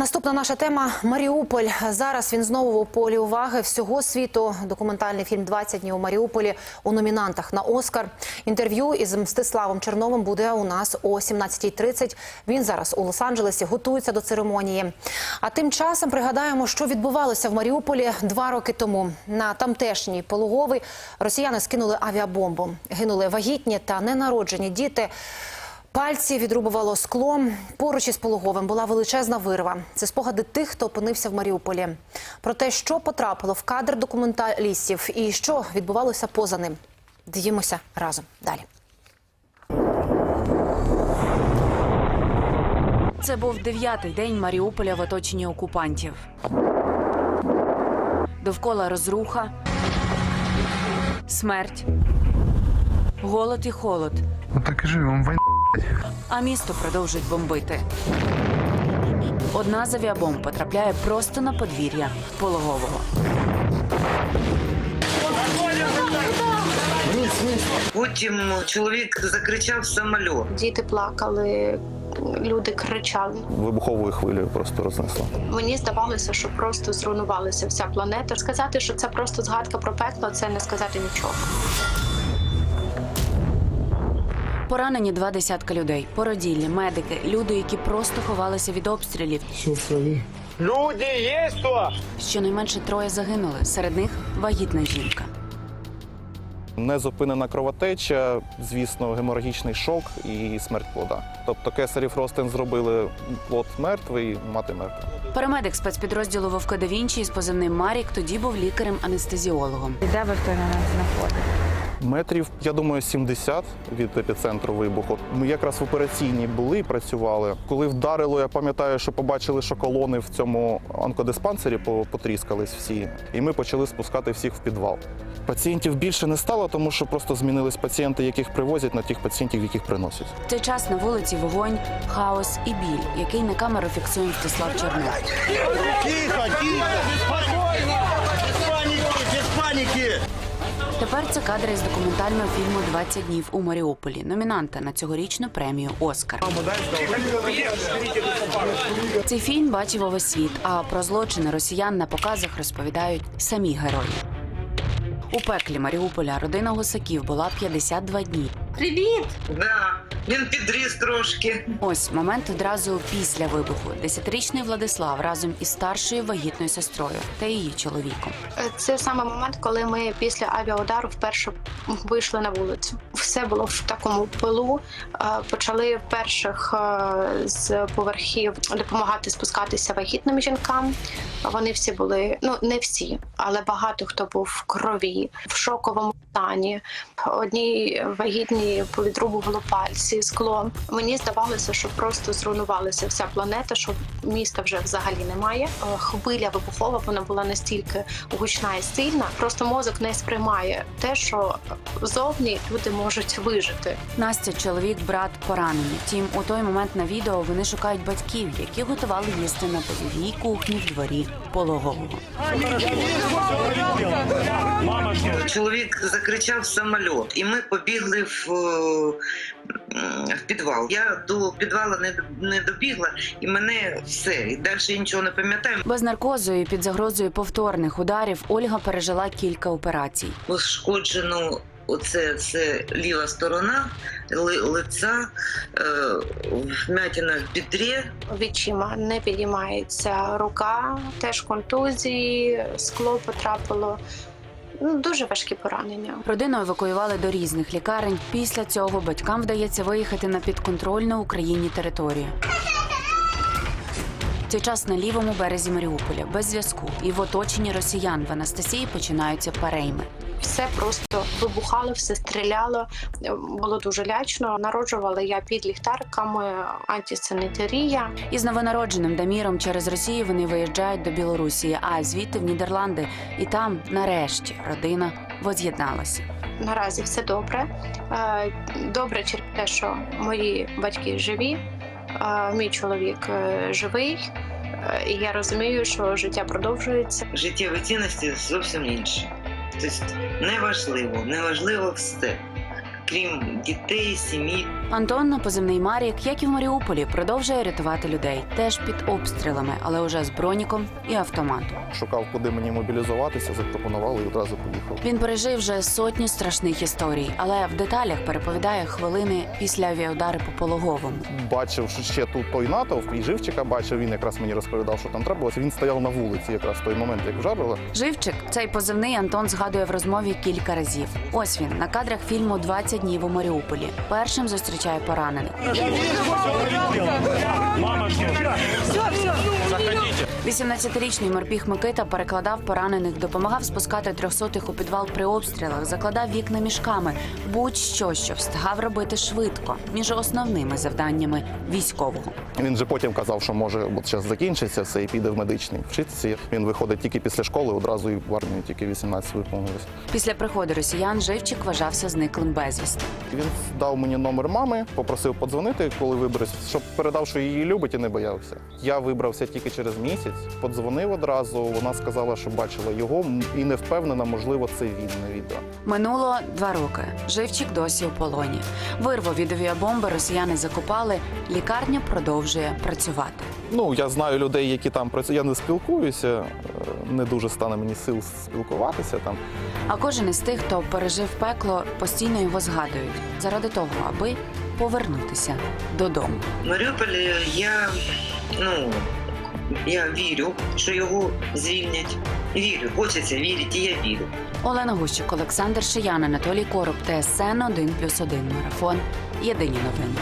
Наступна наша тема Маріуполь. Зараз він знову у полі уваги всього світу. Документальний фільм «20 днів у Маріуполі у номінантах на Оскар. Інтерв'ю із Мстиславом Черновим буде у нас о 17.30. Він зараз у Лос-Анджелесі готується до церемонії. А тим часом пригадаємо, що відбувалося в Маріуполі два роки тому. На тамтешній пологовий росіяни скинули авіабомбу. Гинули вагітні та ненароджені діти. Пальці відрубувало скло. Поруч із пологовим була величезна вирва. Це спогади тих, хто опинився в Маріуполі. Про те, що потрапило в кадр документалістів і що відбувалося поза ним. Дивімося разом далі. Це був дев'ятий день Маріуполя в оточенні окупантів. Довкола розруха, смерть, голод і холод. Вот так и живем, война. А місто продовжують бомбити. Одна з авіабомб потрапляє просто на подвір'я пологового. Потім чоловік закричав самольот. Діти плакали, люди кричали. вибуховою хвилею просто рознесло. Мені здавалося, що просто зруйнувалася вся планета. Сказати, що це просто згадка про пекло, це не сказати нічого. Поранені два десятка людей, породіллі, медики, люди, які просто ховалися від обстрілів. Люди есть кто? Щонайменше троє загинули. Серед них вагітна жінка. Незупинена кровотеча, звісно, геморагічний шок і смерть плода. Тобто кесарів ростин зробили плод мертвий, мати мертва. Парамедик спецпідрозділу Вовка да Вінчі із позивним Марік тоді був лікарем-анестезіологом. Де ви в той момент знаходитесь? Метрів, я думаю, 70 від епіцентру вибуху. Ми якраз в операційній були і працювали. Коли вдарило, я пам'ятаю, що побачили, що колони в цьому онкодиспансері по- потріскались всі, і ми почали спускати всіх в підвал. Пацієнтів більше не стало, тому що просто змінились пацієнти, яких привозять, на тих пацієнтів, яких приносять. В цей час на вулиці вогонь, хаос і біль, який на камеру фіксує Мстислав Чернов. Тихо, тихо! Спокойно! Тепер це кадри з документального фільму «20 днів у Маріуполі. Номінанта на цьогорічну премію Оскар. Цей фільм бачив увесь світ. А про злочини росіян на показах розповідають самі герої. У пеклі Маріуполя родина гусаків була 52 дні. Привіт! Да, він підріс трошки. Ось момент одразу після вибуху. Десятирічний Владислав разом із старшою вагітною сестрою та її чоловіком. Е, Це саме момент, коли ми після авіаудару вперше вийшли на вулицю. Все було в такому пилу. Е, Почали перших е, з поверхів допомагати спускатися вагітним жінкам. Вони всі були, ну не всі, але багато хто був в крові, в шоковому стані. Одній вагітній повідрубувало пальці, скло. Мені здавалося, що просто зруйнувалася вся планета, що міста вже взагалі немає. Е, Хвиля вибухова вона була настільки гучна і сильна. Просто мозок не сприймає те, що зовні люди можуть вижити. Настя, чоловік, брат поранені. Втім, у той момент на відео вони шукають батьків, які готували їсти на польовій кухні в дворі пологового. Чоловік закричав самольот, і ми побігли в, е, в підвал. Я до підвала не, не добігла, і мене все. І далі я нічого не пам'ятаю. Без наркозу і під загрозою повторних ударів Ольга пережила кілька операцій. Пошкоджено оце це ліва сторона ли, лиця, е, вмятина в бідрі. Відчима не підіймається рука, теж контузії, скло потрапило. Ну, дуже важкі поранення. Родину евакуювали до різних лікарень. Після цього батькам вдається виїхати на підконтрольну Україні територію. В цей час на лівому березі Маріуполя без зв'язку і в оточенні росіян в Анастасії починаються перейми. Все просто вибухало, все стріляло. Було дуже лячно. Народжувала я під ліхтариками, антисанітарія. Із новонародженим Даміром через Росію вони виїжджають до Білорусі, а звідти в Нідерланди. І там, нарешті, родина воз'єдналася. Наразі все добре. Е, Добре через те, що мої батьки живі, е, мій чоловік е, живий. І я розумію, що життя продовжується. Життєві цінності зовсім інші. Тобто неважливо, неважливо все. Крім дітей, сім'ї, Антон на позивний Марік, як і в Маріуполі, продовжує рятувати людей, теж під обстрілами, але уже з броніком і автоматом. Шукав, куди мені мобілізуватися, запропонували і одразу поїхав. Він пережив вже сотню страшних історій, але в деталях переповідає хвилини після авіаудари по пологовому. Бачив, що ще тут той натовп, і живчика бачив. Він якраз мені розповідав, що там трапилося. Він стояв на вулиці, якраз в той момент, як вжарило. Живчик, цей позивний Антон згадує в розмові кілька разів. Ось він на кадрах фільму «20 днів у Маріуполі. Першим зустрічає поранених. 18-річний морпіг Микита перекладав поранених, допомагав спускати трьохсотих у підвал при обстрілах, закладав вікна мішками, будь-що, що встигав робити швидко між основними завданнями військового. Він же потім казав, що може от зараз закінчиться все і піде в медичний вчитися. Він виходить тільки після школи, одразу і в армію, тільки 18 виповнилось. Після приходу росіян живчик вважався зниклим безвісти. Він дав мені номер мами, попросив подзвонити, коли виберусь, щоб передав, що її любить і не боявся. Я вибрався тільки через місяць, подзвонив одразу. Вона сказала, що бачила його і не впевнена, можливо, це він на відео. Минуло два роки. Живчик досі у полоні. Вирву від авіабомби росіяни закопали. Лікарня продовжує працювати. Ну я знаю людей, які там працюють. Я не спілкуюся, е, не дуже стане мені сил спілкуватися там. А кожен із тих, хто пережив пекло, постійно його згадують заради того, аби повернутися додому. В Маріуполі я ну я вірю, що його звільнять. Вірю, хочеться вірити, і я вірю. Олена Гущик, Олександр Шиян, Анатолій Короб, ТСН 1+,1 Марафон. Єдині новини.